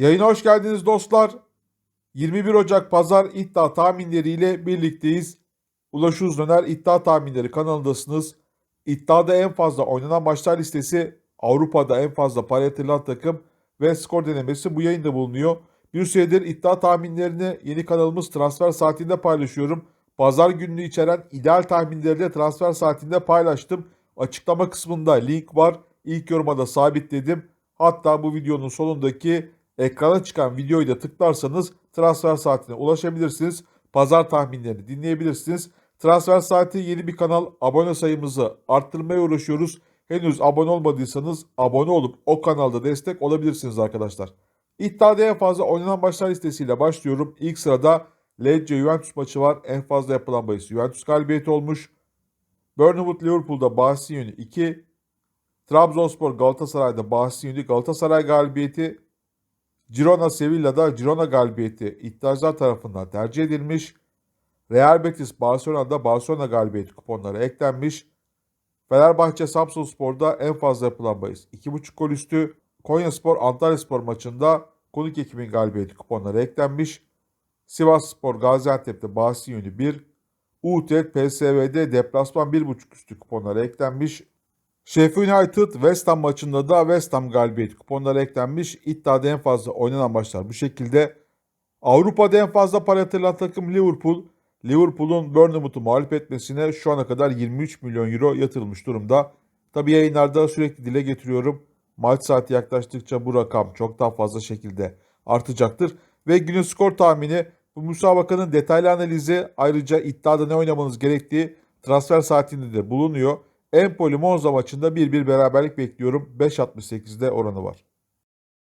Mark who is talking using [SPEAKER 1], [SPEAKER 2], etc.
[SPEAKER 1] Yayına hoş geldiniz dostlar. 21 Ocak Pazar iddia tahminleriyle birlikteyiz. Ulaş Uzöner iddia tahminleri kanalındasınız. İddiada en fazla oynanan maçlar listesi, Avrupa'da en fazla para yatırılan takım ve skor denemesi bu yayında bulunuyor. Bir süredir iddia tahminlerini yeni kanalımız Transfer Saati'nde paylaşıyorum. Pazar gününü içeren ideal tahminleri de Transfer Saati'nde paylaştım. Açıklama kısmında link var. İlk yoruma da sabitledim. Hatta bu videonun sonundaki ekrana çıkan videoyu da tıklarsanız transfer saatine ulaşabilirsiniz. Pazar tahminlerini dinleyebilirsiniz. Transfer saati yeni bir kanal. Abone sayımızı arttırmaya uğraşıyoruz. Henüz abone olmadıysanız abone olup o kanalda destek olabilirsiniz arkadaşlar. İddiada en fazla oynanan maçlar listesiyle başlıyorum. İlk sırada Lecce Juventus maçı var. En fazla yapılan bahis Juventus galibiyeti olmuş. Bournemouth Liverpool'da bahsi yönü 2. Trabzonspor Galatasaray'da bahsi yönü Galatasaray galibiyeti. Girona Sevilla'da Girona galibiyeti iddiacılar tarafından tercih edilmiş. Real Betis Barcelona'da Barcelona galibiyeti kuponları eklenmiş. Fenerbahçe Samsunspor'da en fazla yapılan bahis 2.5 gol üstü. Konyaspor Antalyaspor maçında konuk ekibin galibiyeti kuponları eklenmiş. Sivasspor Gaziantep'te bahsi yönü 1. Utrecht PSV'de deplasman 1.5 üstü kuponları eklenmiş. Sheffield United West Ham maçında da West Ham galibiyeti kuponları eklenmiş. İddiada en fazla oynanan maçlar bu şekilde. Avrupa'da en fazla para yatıran takım Liverpool. Liverpool'un Bournemouth'u mağlup etmesine şu ana kadar 23 milyon euro yatırılmış durumda. Tabi yayınlarda sürekli dile getiriyorum. Maç saati yaklaştıkça bu rakam çok daha fazla şekilde artacaktır. Ve günün skor tahmini bu müsabakanın detaylı analizi ayrıca iddiada ne oynamanız gerektiği transfer saatinde de bulunuyor. Empoli Monza maçında 1-1 beraberlik bekliyorum. 5.68'de oranı var.